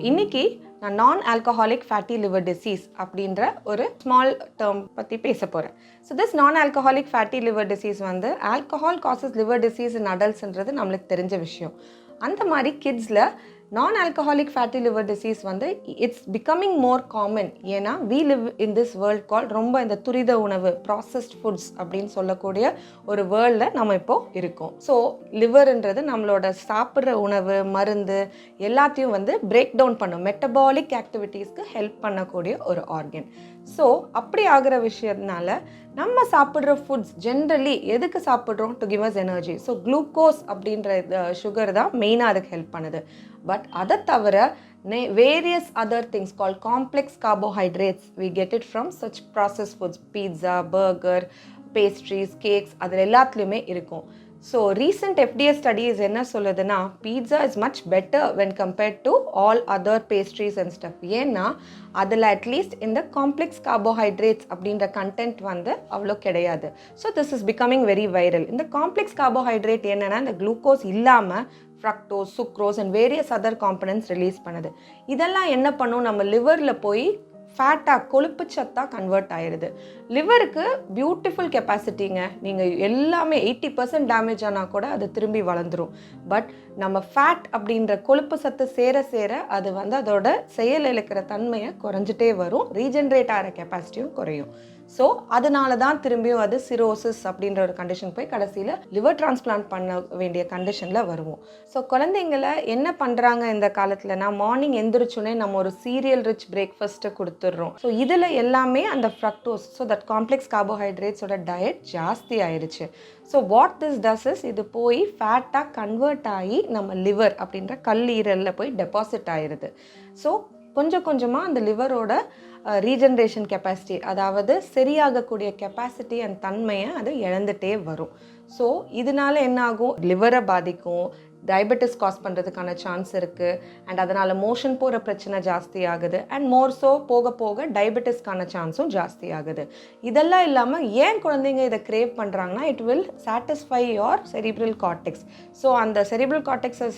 இன்னைக்கு நான் நான் ஆல்கஹாலிக் ஃபேட்டி லிவர் டிசீஸ் அப்படின்ற ஒரு ஸ்மால் டேர்ம் பற்றி பேச போகிறேன் ஸோ திஸ் நான் ஆல்கஹாலிக் ஃபேட்டி லிவர் டிசீஸ் வந்து alcohol causes liver disease in அடல்ட்ஸ்ன்றது நம்மளுக்கு தெரிஞ்ச விஷயம். அந்த மாதிரி கிட்ஸில் நான் ஆல்கஹாலிக் ஃபேட்டி லிவர் டிசீஸ் வந்து இட்ஸ் பிகமிங் மோர் காமன் ஏன்னா we live in this world call ரொம்ப இந்த துரித உணவு ப்ராசஸ்ட் ஃபுட்ஸ் அப்படின்னு சொல்லக்கூடிய ஒரு வேர்ல்டில் நம்ம இப்போது இருக்கோம். ஸோ லிவர்ன்றது நம்மளோட சாப்பிட்ற உணவு மருந்து எல்லாத்தையும் வந்து பிரேக் டவுன் பண்ணும். மெட்டபாலிக் ஆக்டிவிட்டீஸ்க்கு ஹெல்ப் பண்ணக்கூடிய ஒரு ஆர்கன் ஸோ அப்படி ஆகிற விஷயத்தினால நம்ம சாப்பிட்ற ஃபுட்ஸ் ஜென்ரலி எதுக்கு சாப்பிட்றோம்? To give us energy so glucose அப்படின்ற சுகர் தான் மெயினாக அதுக்கு ஹெல்ப் பண்ணுது. பட் அதை தவிர நே various other things call complex carbohydrates we get it from such process foods pizza burger pastries cakes அதில் எல்லாத்துலேயுமே இருக்கும். ஸோ ரீசெண்ட் எஃப்டிஎஸ் ஸ்டடீஸ் என்ன சொல்லுதுன்னா pizza is much better when compared to all other pastries and stuff ஏன்னா அதில் at least இந்த complex carbohydrates அப்படின்ற content வந்து அவ்வளோ கிடையாது. So this is becoming very viral இந்த காம்ப்ளெக்ஸ் கார்போஹைட்ரேட் என்னென்னா இந்த குளுக்கோஸ் இல்லாமல் fructose sucrose and various other components release பண்ணுது. இதெல்லாம் என்ன பண்ணும்? நம்ம லிவரில் போய் ஃபேட்டாக கொழுப்பு சத்தாக கன்வெர்ட் ஆயிடுது லிவருக்கு பியூட்டிஃபுல் கெப்பாசிட்டிங்க நீங்கள் எல்லாமே எயிட்டி பர்சன்ட் டேமேஜ் ஆனால் கூட அது திரும்பி வளர்ந்துரும். பட் நம்ம ஃபேட் அப்படின்ற கொழுப்பு சத்து சேர சேர அது வந்து அதோட செயல் இழக்கிற தன்மையை குறைஞ்சிட்டே வரும். ரீஜென்ரேட் ஆகிற கெப்பாசிட்டியும் குறையும். ஸோ அதனால தான் திரும்பியும் அது சிரோசிஸ் அப்படின்ற ஒரு கண்டிஷன் போய் கடைசியில் லிவர் டிரான்ஸ்பிளான்ட் பண்ண வேண்டிய கண்டிஷனில் வருவோம். ஸோ குழந்தைங்களை என்ன பண்ணுறாங்க இந்த காலத்தில்னா மார்னிங் எந்திரிச்சோன்னே நம்ம ஒரு சீரியல் ரிச் பிரேக்ஃபாஸ்ட்டை கொடுத்துட்றோம். ஸோ இதில் எல்லாமே அந்த ஃப்ரக்டோஸ் ஸோ தட் காம்ப்ளெக்ஸ் கார்போஹைட்ரேட்ஸோட டயட் ஜாஸ்தி ஆயிடுச்சு. So what this does is இது போய் ஃபேட்டாக கன்வெர்ட் ஆகி நம்ம லிவர் அப்படின்ற கல்லீரலில் போய் டெபாசிட் ஆயிடுது ஸோ கொஞ்சம் கொஞ்சமாக அந்த லிவரோட ரீஜென்ரேஷன் கெப்பாசிட்டி அதாவது சரியாகக்கூடிய கெப்பாசிட்டி அண்ட் தன்மையை அது இழந்துட்டே வரும். ஸோ இதனால என்ன ஆகும் லிவரை பாதிக்கும். டயபெட்டிஸ் காஸ் பண்ணுறதுக்கான சான்ஸ் இருக்குது அண்ட் அதனால் மோஷன் போகிற பிரச்சனை ஜாஸ்தி ஆகுது. அண்ட் மோர் ஸோ போக போக டயபெட்டிஸ்க்கான சான்ஸும் ஜாஸ்தி ஆகுது. இதெல்லாம் இல்லாமல் ஏன் குழந்தைங்க இதை க்ரேவ் பண்ணுறாங்கன்னா it will satisfy your cerebral cortex so அந்த செரிப்ரல் கார்டெக்ஸை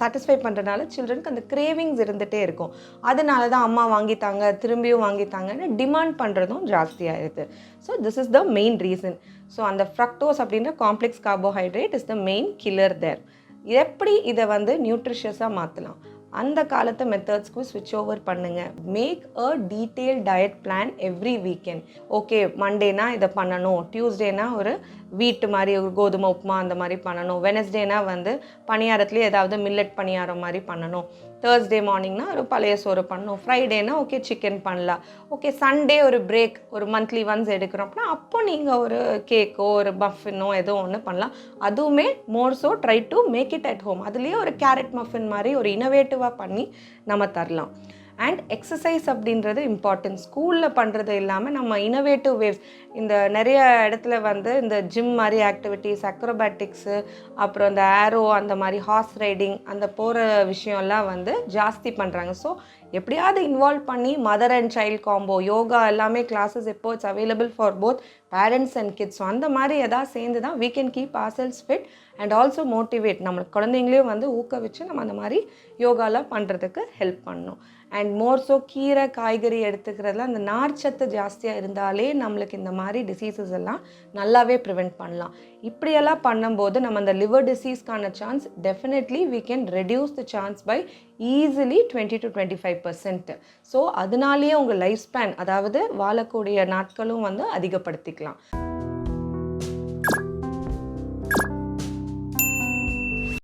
சாட்டிஸ்ஃபை பண்ணுறதுனால சில்ட்ரனுக்கு அந்த கிரேவிங்ஸ் இருந்துகிட்டே இருக்கும். அதனால தான் அம்மா வாங்கித்தாங்க திரும்பியும் வாங்கித்தாங்கன்னு டிமாண்ட் பண்ணுறதும் ஜாஸ்தியாக இருக்குது so this is the main reason so அந்த ஃப்ரக்டோஸ் அப்படின்ற complex carbohydrate is the main killer there எப்படி இதை வந்து நியூட்ரிஷியஸாக மாற்றலாம் அந்த காலத்து மெத்தட்ஸ்க்கு ஸ்விட்ச் ஓவர் பண்ணுங்க. Make a detail diet plan every weekend okay மண்டேனா இதை பண்ணணும். டியூஸ்டேனா ஒரு வீட்டு மாதிரி ஒரு கோதுமை உப்புமா அந்த மாதிரி பண்ணணும். வெனஸ்டேனா வந்து பணியாரத்துலேயே ஏதாவது மில்லட் பணியாரம் மாதிரி பண்ணணும். தேர்ஸ்டே மார்னிங்னா ஒரு பழைய சோறு பண்ணணும். ஃப்ரைடேனா ஓகே சிக்கன் பண்ணலாம். ஓகே சண்டே ஒரு பிரேக் ஒரு மந்த்லி ஒன்ஸ் எடுக்கிறோம் அப்படின்னா அப்போ நீங்கள் ஒரு கேக்கோ ஒரு பஃபினோ ஏதோ ஒன்று பண்ணலாம். அதுவுமே more so try to make it at home அதுலேயே ஒரு கேரட் மஃபின் மாதிரி ஒரு இனோவேட்டிவ் பண்ணி நம்ம தரலாம். அண்ட் எக்ஸசைஸ் அப்படின்றது இம்பார்ட்டன்ட் ஸ்கூலில் பண்ணுறது இல்லாமல் நம்ம இனோவேட்டிவ் வேவ்ஸ் இந்த நிறைய இடத்துல வந்து இந்த ஜிம் மாதிரி ஆக்டிவிட்டீஸ் அக்ரோபேட்டிக்ஸு அப்புறம் இந்த ஆரோ அந்த மாதிரி ஹார்ஸ் ரைடிங் அந்த போகிற விஷயம்லாம் வந்து ஜாஸ்தி பண்ணுறாங்க ஸோ எப்படியாவது இன்வால்வ் பண்ணி mother and child combo yoga எல்லாமே கிளாஸஸ் எப்போ it's available for both parents and kids so அந்த மாதிரி எதாவது சேர்ந்து தான் we can keep ourselves fit and also motivate நம்மளுக்கு குழந்தைங்களையும் வந்து ஊக்குவிச்சு நம்ம அந்த மாதிரி யோகாலாம் பண்ணுறதுக்கு ஹெல்ப் பண்ணணும் அண்ட் மோர் ஸோ கீரை காய்கறி எடுத்துக்கிறதுல அந்த நார்ச்சத்து ஜாஸ்தியாக இருந்தாலே நம்மளுக்கு இந்த மாதிரி டிசீசஸ் எல்லாம் நல்லாவே ப்ரிவெண்ட் பண்ணலாம். இப்படியெல்லாம் பண்ணும்போது நம்ம அந்த liver டிசீஸ்க்கான chance definitely we can reduce the chance by easily twenty to twenty five percent so அதனாலேயே உங்கள் லைஃப் ஸ்பேன் அதாவது வாழக்கூடிய நாட்களும் வந்து அதிகப்படுத்திக்கலாம்.